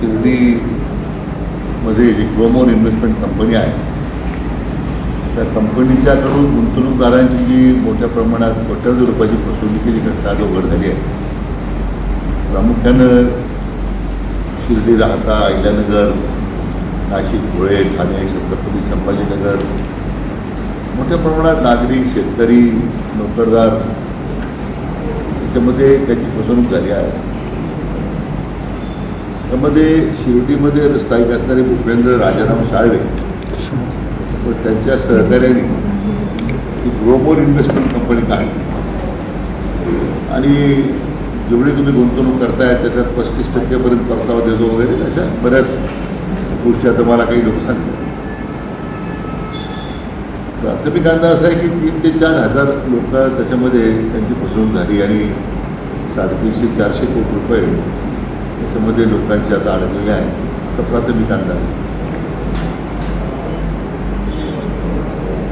शिर्डीमध्ये जी investment company आहे त्या कंपनीच्याकडून गुंतवणूकदारांची जी मोठ्या प्रमाणात कोट्यावधी रुपयाची फसवणुकीची घटना आज उघड झाली आहे. प्रामुख्यानं शिर्डी राहता अहिल्यानगर नाशिक धुळे ठाणे छत्रपती संभाजीनगर मोठ्या प्रमाणात नागरिक शेतकरी नोकरदार त्याच्यामध्ये त्याची फसवणूक झाली आहे. त्यामध्ये शिर्डीमध्ये स्थायिक असणारे भूपेंद्र राजाराम साळवे व त्यांच्या सहकार्याने ही ग्लोबल इन्व्हेस्टमेंट कंपनी काढली. आणि जेवढी तुम्ही गुंतवणूक करताय त्याच्यात पस्तीस टक्केपर्यंत परतावा देतो वगैरे अशा बऱ्याच गोष्टी आता मला काही लोक सांगतात. प्राथमिक अंदाज असा आहे की तीन ते चार हजार लोक त्याच्यामध्ये त्यांची फसवणूक झाली आणि साडेतीनशे चारशे कोटी रुपये त्याच्यामध्ये लोकांचे आता अडकलेले आहे. असा प्राथमिक अंदाज.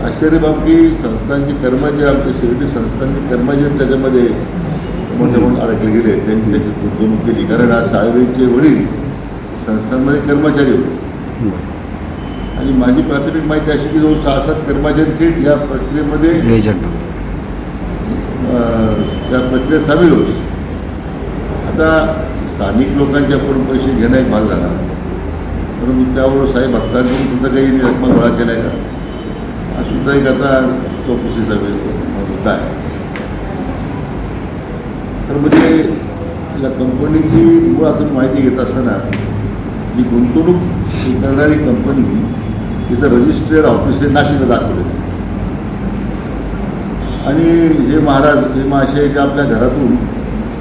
आश्चर्य बाब की संस्थांचे कर्मचारी आमच्या शिर्डी संस्थांचे कर्मचारी त्याच्यामध्ये मोठे मोठे अडकले गेले. त्यांनी त्याची गुंतवणूक केली. कारण आज साळवेचे वडील संस्थांमध्ये कर्मचारी होते. आणि माझी प्राथमिक माहिती अशी की जवळ सहा सात कर्मचारी थेट या प्रक्रियेमध्ये त्या प्रक्रियेत सामील होते. आता स्थानिक लोकांच्याकडून पैसे घेणं एक भाग झाला. परंतु त्यावर साहेब भक्तांकडून सुद्धा काही रक्कम गोळा केल्या का? हा सुद्धा एक आता चौकशीचा वेळ मुद्दा आहे. तर म्हणजे या कंपनीची मुळातून माहिती घेत असताना जी गुंतवणूक करणारी कंपनी तिथं रजिस्ट्रेड ऑफिस हे नाशिकला दाखवलेलं आणि हे महाराज हे महाशय ते आपल्या घरातून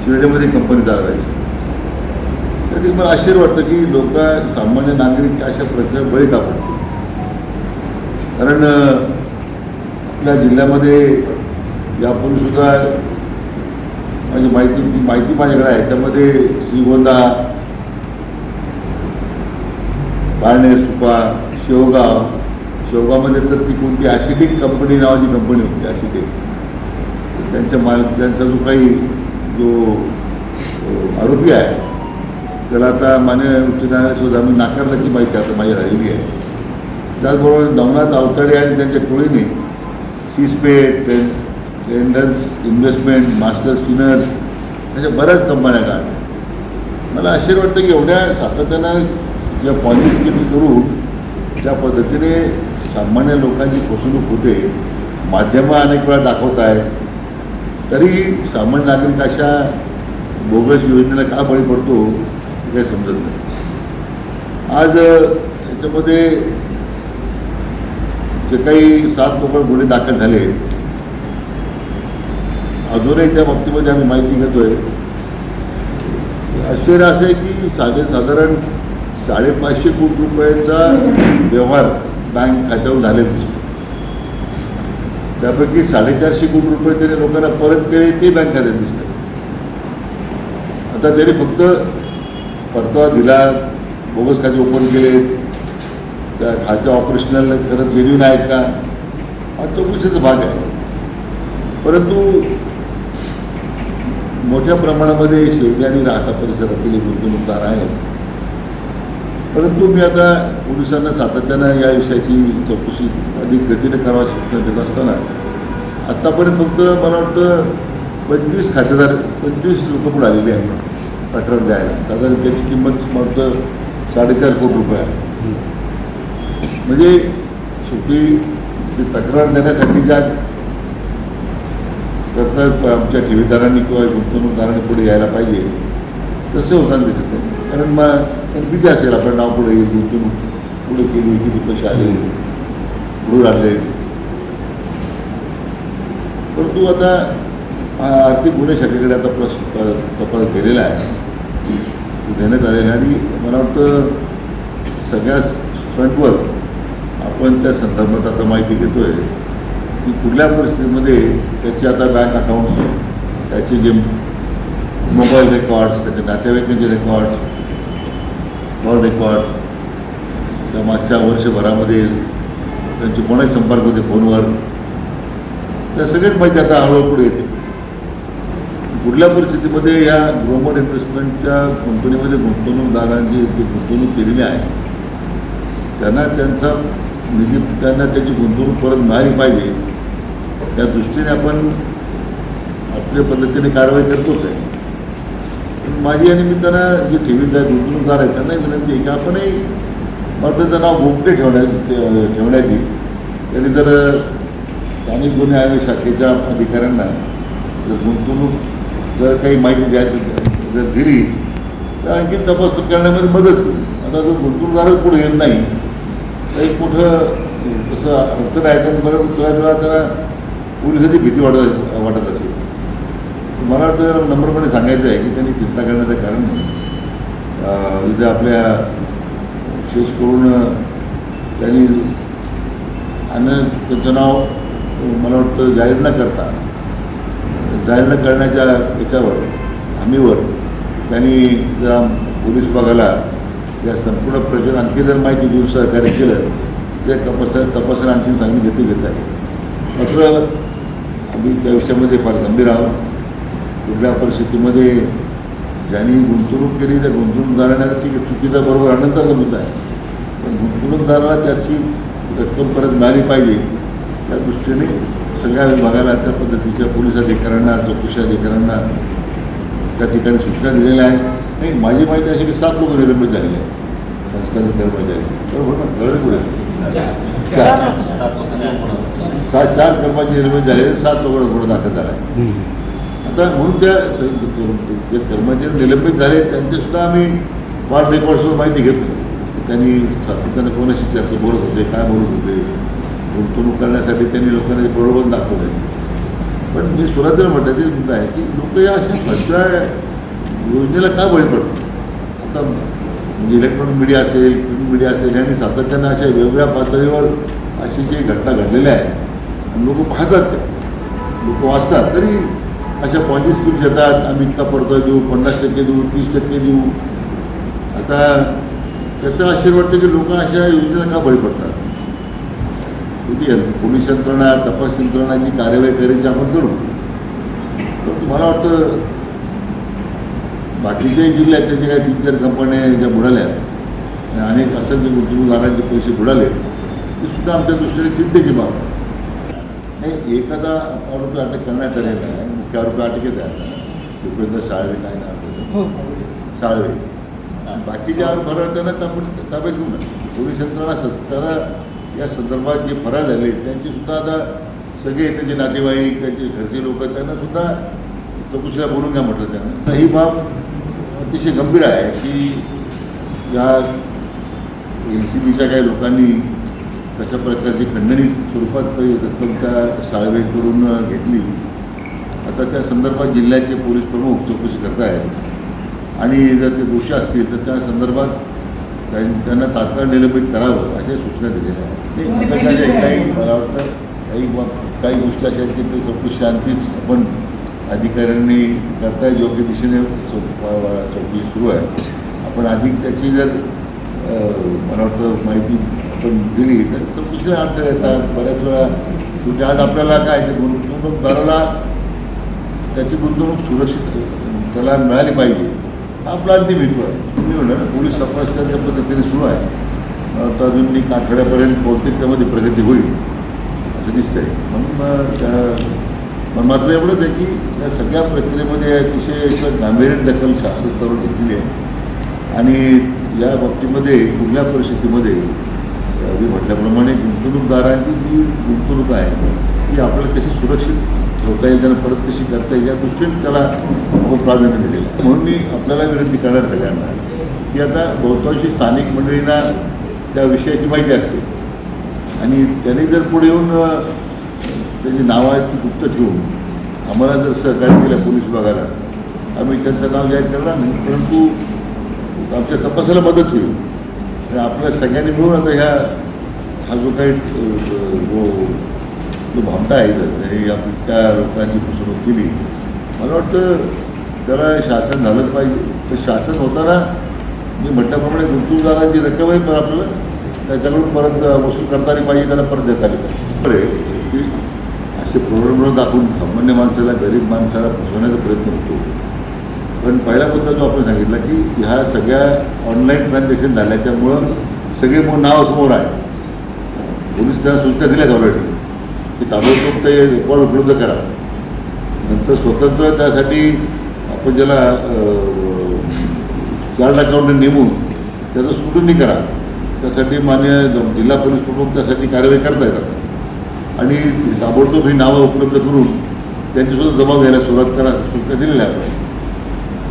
शिर्डीमध्ये कंपनी चालवायची. तर ते मला आश्चर्य वाटतं की लोक सामान्य नागरिक अशा प्रक्रिया बळी का पडतो कारण आपल्या जिल्ह्यामध्ये यापूर्वी सुद्धा माझी माहिती ती माहिती माझ्याकडे आहे. त्यामध्ये श्रीगोंदा बाळनेर सुपा शेवगाव शेवगावमध्ये तर ती कोणती ॲसिडिक कंपनी नावाची कंपनी होती ॲसिडिक त्यांच्या माल त्यांचा जो काही जो आरोपी आहे त्याला आता मान्य उच्च न्यायालयात आम्ही नाकारल्याची माहिती आता माझी राहिली आहे. त्याचबरोबर नवनाथ अवताडे आणि त्यांच्या टोळीने सीस्पेट ट्रेन इन्व्हेस्टमेंट मास्टर सिनर्स अशा बऱ्याच कंपन्या काढल्या. मला आश्चर्य वाटतं की एवढ्या सातत्यानं ज्या पॉलिसी स्कीम्स करून त्या पद्धतीने सामान्य लोकांची फसवणूक होते माध्यमं अनेक वेळा दाखवत आहेत तरी सामान्य नागरिक अशा बोगस योजनेला का बळी पडतो? काही समजत नाही. आज याच्यामध्ये जे काही सात लोक गुन्हे दाखल झाले अजूनही त्या बाबतीमध्ये आम्ही माहिती घेतोय. आश्चर्य असं आहे की साधे साधारण साडेपाचशे कोटी रुपयाचा व्यवहार बँक खात्यावर झालेला दिसतो. त्यापैकी साडेचारशे कोटी रुपये त्याने लोकांना परत केले ते बँक खात्यात दिसतं आता त्याने फक्त परतावा दिला बोगस खाते ओपन केले. त्या खाते ऑपरेशनल खरंच जेन्युन आहेत का? हा चौकशीचा भाग आहे. परंतु मोठ्या प्रमाणामध्ये शेवटी आणि राहता परिसरातील गुंतवणूकदार आहेत परंतु मी आता पोलिसांना सातत्यानं या विषयाची चौकशी अधिक गतीने करायची सूचना देत असताना आत्तापर्यंत फक्त मला वाटतं पंचवीस खातेदार पंचवीस लोक पुढे आलेली आहेत. तक्रार द्यायला. साधारण त्याची किंमत मला साडेचार कोटी रुपये आहे. म्हणजे शेवटी ती तक्रार देण्यासाठी ज्या करता आमच्या ठेवीदारांनी किंवा गुंतवणूकदारांनी पुढे यायला पाहिजे तसं होताना दिसत नाही. कारण मग किती असेल? आपलं नाव पुढे येईल गुंतवणूक पुढे केली किती पैसे आले पुढे आले परंतु आता आर्थिक गुन्हे शाखेकडे आता प्रस तपास केलेला आहे. देण्यात आलेलं आणि मला वाटतं सगळ्या फ्रंटवर आपण त्या संदर्भात आता माहिती घेतो आहे की कुठल्या परिस्थितीमध्ये त्याचे आता बँक अकाउंट्स त्याचे जे मोबाईल रेकॉर्ड्स त्याचे नातेवाईकांचे रेकॉर्ड कॉल रेकॉर्ड त्या मागच्या वर्षभरामध्ये त्यांचे कोणाही संपर्क होते फोनवर त्या सगळ्याच माहिती आता हळूहळू पुढे येते. कुठल्या परिस्थितीमध्ये या ग्रोमर इन्व्हेस्टमेंटच्या कंपनीमध्ये गुंतवणूकदारांची जी गुंतवणूक केलेली आहे त्यांना त्यांचा निधी त्यांना त्याची गुंतवणूक परत मिळाली पाहिजे त्या दृष्टीने आपण आपल्या पद्धतीने कारवाई करतोच आहे. पण माझी आणि मी त्यांना जे आहे गुंतवणूकदार आहेत त्यांनाही विनंती आहे की आपणही भारताचं नाव गोपनीय ठेवण्याची ठेवण्यात येईल. जर स्थानिक गुन्हे आयोग शाखेच्या अधिकाऱ्यांना जर गुंतवणूक जर काही माहिती द्यायची जर दिली तर आणखी तपास करण्यामध्ये मदत होईल. आता जर गुंतवणूकदारच पुढे येत नाही तर एक मोठं तसं अडचण आहे कारण बरं तुला वेळा त्याला पोलिसांची भीती वाटत वाटत असेल. मला वाटतं जरा नम्रपणे सांगायचं आहे की त्यांनी चिंता करण्याचं कारण नाही. उद्या आपल्या विशेष करून त्यांनी आणि त्यांचं नाव मला वाटतं जाहीर न करता जाहीर न करण्याच्या याच्यावर हमीवर त्यांनी जरा पोलीस विभागाला या संपूर्ण प्रकरण आणखी जर माहिती देऊन सहकार्य केलं ते तपास तपासाला आणखी चांगली गती घेत आहे. मात्र आम्ही त्या विषयामध्ये फार गंभीर आहोत. कुठल्या परिस्थितीमध्ये ज्यांनी गुंतवणूक केली त्या गुंतवणूकदारांना ठीक आहे चुकीचा बरोबर अनंतरचा मुद्दा आहे. पण गुंतवणूकदाराला त्याची रक्कम परत मिळाली पाहिजे त्या दृष्टीने सगळ्या विभागाला त्या पद्धतीच्या पोलीस अधिकाऱ्यांना चौकशी अधिकाऱ्यांना त्या ठिकाणी सूचना दिलेल्या आहेत. नाही माझी माहिती अशी की सात लोक निलंबित झालेले आहेत. संस्थानिक कर्मचारी. बरोबर ना कळलं पुढे सात चार कर्मचारी निलंबित झाले सात लोकांना गुन्हा दाखल झाला. आहे आता म्हणून त्या स- जे कर्मचारी निलंबित झाले त्यांचेसुद्धा आम्ही वाट रेकॉर्डसवर माहिती घेतो त्यांनी त्यांना कोणाशी चर्चा बोलत होते काय बोलत होते? गुंतवणूक करण्यासाठी त्यांनी लोकांना ते प्रलोभन दाखवले. पण मी सुरुवातीला म्हटलं ते मुद्दा आहे की लोक या अशा फसव्या योजनेला का बळी पडतात? आता म्हणजे इलेक्ट्रॉनिक मीडिया असेल प्रिंट मीडिया असेल यांनी सातत्यानं अशा वेगवेगळ्या पातळीवर अशी जी घटना घडलेल्या आहेत आणि लोक पाहतात लोक वाचतात तरी अशा पॉलिसी स्कीम्स येतात आम्ही इतका परत देऊ पन्नास टक्के देऊ तीस टक्के देऊ. आता त्याचं आशीर्वाद वाटतं की लोक अशा योजनेला का बळी पडतात? किती आहे? पोलीस यंत्रणा तपास यंत्रणा जी कार्यवाही करायची आपण करू. पण मला वाटतं बाकीचे जिल्हे आहेत त्याचे काही तीन चार कंपन्या ज्या बुडाल्या आणि अनेक असंख्य गुंतवणूकदारांचे पैसे बुडाले ते सुद्धा आमच्या दृष्टीने चिंतेची बाब. नाही एखादा आरोपी अटक करण्यात आलेला आहे मुख्य आरोपी अटकेत आहे. भूपेंद्र साळवे काय नाव त्याचं? साळवे. बाकीचे आरोप फरार त्यांना ताब्यात ताब्यात घेऊन आहे. पोलीस यंत्रणा सत्तारा या संदर्भात जे फरार झाले त्यांची सुद्धा आता सगळे त्यांचे नातेवाईक त्यांचे घरचे लोक त्यांना सुद्धा चौकशीला बोलून घ्या म्हटलं त्यांना. तर ही बाब अतिशय गंभीर आहे की या एन सी बीच्या काही लोकांनी तशा प्रकारची खंडणी स्वरूपात रक्कम त्या साळवेकडून घेतली. आता त्या संदर्भात जिल्ह्याचे पोलीस प्रमुख चौकशी करत आहेत आणि जर ते दोषी असतील तर त्या संदर्भात त्यांना तात्काळ निलंबित करावं अशा सूचना दिलेल्या आहेत. काही मला वाटतं काही काही गोष्टी अशा आहेत की ते चौकशी आणखीच आपण अधिकाऱ्यांनी करता योग्य दिशेने चौकशी सुरू आहे. आपण अधिक त्याची जर मला वाटतं माहिती आपण दिली तर चौकशीला अडचण येतात? बऱ्याच वेळा शेवटी आज आपल्याला काय ते गुंतवणूकदाराला त्याची गुंतवणूक सुरक्षित त्याला मिळाली पाहिजे. आपला अंतिम हेतू आहे. मी म्हणलं ना पोलीस तपास त्यांच्या पद्धतीने सुरू आहे. आता अजून मी काठड्यापर्यंत बहुतेक त्यामध्ये प्रगती होईल असं दिसतंय. म्हणून त्या पण मात्र एवढंच आहे की या सगळ्या प्रक्रियेमध्ये अतिशय एक गांभीर्य दखल शासनस्तरावर घेतलेली आहे. आणि या बाबतीमध्ये कुठल्या परिस्थितीमध्ये मी म्हटल्याप्रमाणे गुंतवणूकदारांची जी गुंतवणूक आहे ती आपल्याला कशी सुरक्षित ठेवता येईल त्यांना परत कशी करता दृष्टीने त्याला खूप प्राधान्य दिलेलं म्हणून मी आपल्याला विनंती करणार सगळ्यांना की आता बहुतांशी स्थानिक मंडळींना त्या विषयाची माहिती असते. आणि त्यांनी जर पुढे येऊन त्याची नावं आहेत ती गुप्त ठेवून आम्हाला जर सहकार्य केलं पोलीस विभागाला आम्ही त्यांचं नाव जाहीर करणार नाही परंतु आमच्या तपासाला मदत होईल. आणि आपल्या सगळ्यांनी मिळून आता ह्या हा जो काही जो भावना भामटा आहे जर हे आपण त्या लोकांनी फसवणूक केली मला वाटतं त्याला शासन झालंच पाहिजे. तर शासन होताना मी म्हटल्याप्रमाणे गुंतवणूकदारांची रक्कम आहे पण आपल्याला त्याच्याकडून परत वसूल करता आली पाहिजे त्याला परत देता आली पाहिजे. बरं आहे की असे प्रोग्रामवर दाखवून सामान्य माणसाला गरीब माणसाला फसवण्याचा प्रयत्न होतो. पण पहिला मुद्दा जो आपण सांगितला की ह्या सगळ्या ऑनलाईन ट्रान्झॅक्शन झाल्याच्यामुळं सगळे मग नाव समोर आहे. पोलीस त्याला सूचना दिल्यात ऑलरेडी की ताबडतोब ते रेकॉर्ड उपलब्ध करा. नंतर स्वतंत्र त्यासाठी आपण ज्याला चार्ट अकाउंट नेमून त्याचं स्क्रुटनी करा. त्यासाठी मान्य जिल्हा पोलीस प्रमुख त्यासाठी कारवाई करता येतात. आणि ताबडतोब ही नावं उपलब्ध करून त्यांचीसुद्धा जबाब घ्यायला सुरुवात करा सूचना दिलेल्या आहे आपण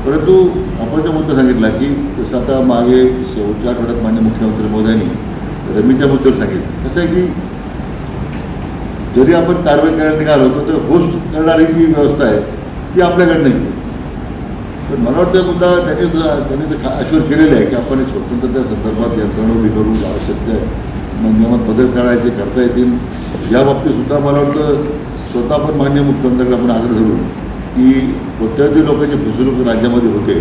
परंतु आपण जो मुद्दा सांगितला की जसं आता मागे शेवटच्या आठवड्यात मान्य मुख्यमंत्री मोदयांनी रमीच्या मुद्द्यावर सांगितलं. कसं आहे की जरी आपण कारवाई करायला निघालो तर होस्ट करणारी जी व्यवस्था आहे ती आपल्याकडे नाही. तर मला वाटतं मुद्दा त्यांनी त्यांनी ते अश्वर केलेलं आहे की आपण एक स्वतंत्रत्या संदर्भात यंत्रणा उभी करू आवश्यक आहे. मग नियमात बदल करायचे करता येतील. या बाबतीत सुद्धा मला वाटतं स्वतः पण मान्य मुख्यमंत्र्यांना आपण आग्रह धरून की कोट्यावधी लोकांची फसवणूक राज्यामध्ये होते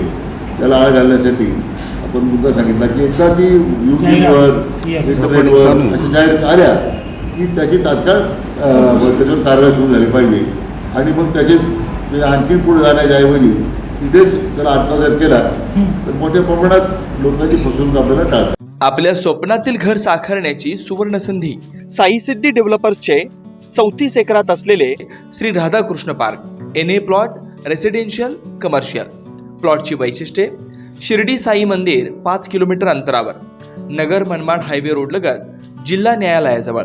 त्याला आळ घालण्यासाठी आपण मुद्दा सांगितला की एकदा ती युट्यूबवर. इंटरनेटवर अशा जाहिरात आल्या की त्याची तात्काळ त्याच्यावर कारवाई सुरू झाली पाहिजे. आणि मग त्याचे आणखी पुढे जाण्याच्या ऐवजी तिथेच त्याला आत्मा जर केला तर मोठ्या प्रमाणात लोकांची फसवणूक आपल्याला टाळता आपल्या स्वप्नातील घर साकारण्याची सुवर्ण संधी साई सिद्धी डेव्हलपर्सचे चौतीस एकरात असलेले Shri Radhakrishna park N A plot residential commercial प्लॉटची वैशिष्ट्ये शिर्डी साई मंदिर पाच किलोमीटर अंतरावर नगर मनमाड हायवे रोड लगत जिल्हा न्यायालयाजवळ.